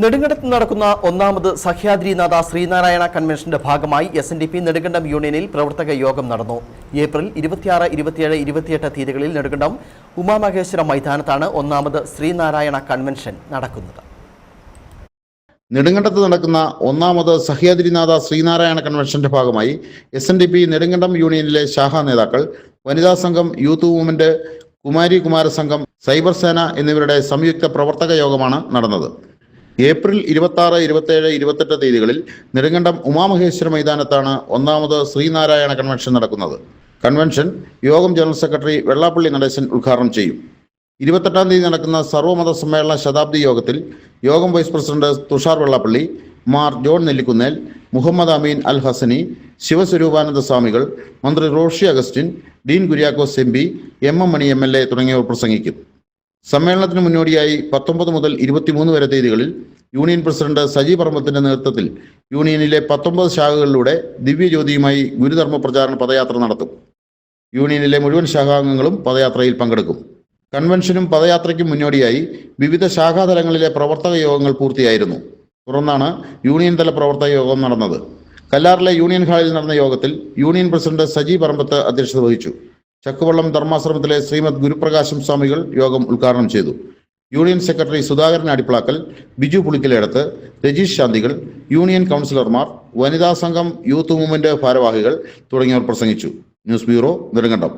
നെടുങ്കണ്ടത്ത് നടക്കുന്ന ഒന്നാമത് സഹ്യാദ്രിനാഥ ശ്രീനാരായണ കൺവെൻഷന്റെ ഭാഗമായി S N D P Nedumkandam യൂണിയനിൽ പ്രവർത്തക യോഗം നടന്നു. ഏപ്രിൽ ഇരുപത്തിയാറ് ഇരുപത്തിയേഴ് ഇരുപത്തിയെട്ട് തീയതികളിൽ നെടുങ്കണ്ടം ഉമാമഹേശ്വര മൈതാനത്താണ് ഒന്നാമത് ശ്രീനാരായണ കൺവെൻഷൻ നടക്കുന്നത്. നെടുങ്കണ്ടത്ത് നടക്കുന്ന ഒന്നാമത് സഹ്യാദ്രിനാഥ ശ്രീനാരായണ കൺവെൻഷന്റെ ഭാഗമായി S N D P Nedumkandam യൂണിയനിലെ ശാഖാ നേതാക്കൾ വനിതാ സംഘം യൂത്ത് മൂവ്മെന്റ് കുമാരി കുമാര സംഘം സൈബർ സേന എന്നിവരുടെ സംയുക്ത പ്രവർത്തക യോഗമാണ് നടന്നത്. ഏപ്രിൽ ഇരുപത്തി ആറ് ഇരുപത്തേഴ് ഇരുപത്തെട്ട് തീയതികളിൽ നെടുങ്കണ്ടം ഉമാമഹേശ്വര മൈതാനത്താണ് ഒന്നാമത് ശ്രീനാരായണ കൺവെൻഷൻ നടക്കുന്നത്. കൺവെൻഷൻ യോഗം ജനറൽ സെക്രട്ടറി വെള്ളാപ്പള്ളി നടേശൻ ഉദ്ഘാടനം ചെയ്യും. ഇരുപത്തെട്ടാം തീയതി നടക്കുന്ന സർവമത സമ്മേളന ശതാബ്ദി യോഗത്തിൽ യോഗം vice president Thushar Vellappally Mar John Nellikunnel Muhammad Ameen Al Hasani Shivaswaroopananda സ്വാമികൾ മന്ത്രി Roshy Augustine Dean Kuriakose M P M M Mani M L A തുടങ്ങിയവർ പ്രസംഗിക്കും. സമ്മേളനത്തിന് മുന്നോടിയായി പത്തൊമ്പത് മുതൽ ഇരുപത്തിമൂന്ന് വരെ തീയതികളിൽ യൂണിയൻ പ്രസിഡന്റ് സജി പറമ്പത്തിന്റെ നേതൃത്വത്തിൽ യൂണിയനിലെ പത്തൊമ്പത് ശാഖകളിലൂടെ ദിവ്യജ്യോതിയുമായി ഗുരുധർമ്മ പ്രചാരണ പദയാത്ര നടത്തും. യൂണിയനിലെ മുഴുവൻ ശാഖാംഗങ്ങളും പദയാത്രയിൽ പങ്കെടുക്കും. കൺവെൻഷനും പദയാത്രയ്ക്കും മുന്നോടിയായി വിവിധ ശാഖാതലങ്ങളിലെ പ്രവർത്തക യോഗങ്ങൾ പൂർത്തിയായിരുന്നു. തുടർന്നാണ് യൂണിയൻ തല പ്രവർത്തക യോഗം നടന്നത്. കല്ലാറിലെ യൂണിയൻ ഹാളിൽ നടന്ന യോഗത്തിൽ യൂണിയൻ പ്രസിഡന്റ് സജി പറമ്പത്ത് അധ്യക്ഷത വഹിച്ചു. ചക്കുവള്ളം ധർമാശ്രമത്തിലെ ശ്രീമദ് ഗുരുപ്രകാശം സ്വാമികൾ യോഗം ഉദ്ഘാടനം ചെയ്തു. യൂണിയൻ സെക്രട്ടറി സുധാകരൻ അടിപ്ലാക്കൽ ബിജു പുളിക്കലേടത്ത് രജീഷ് ശാന്തികൾ യൂണിയൻ കൗൺസിലർമാർ വനിതാ സംഘം യൂത്ത് മൂവ്മെന്റ് ഭാരവാഹികൾ തുടങ്ങിയവർ പ്രസംഗിച്ചു. News bureau Nedumkandam.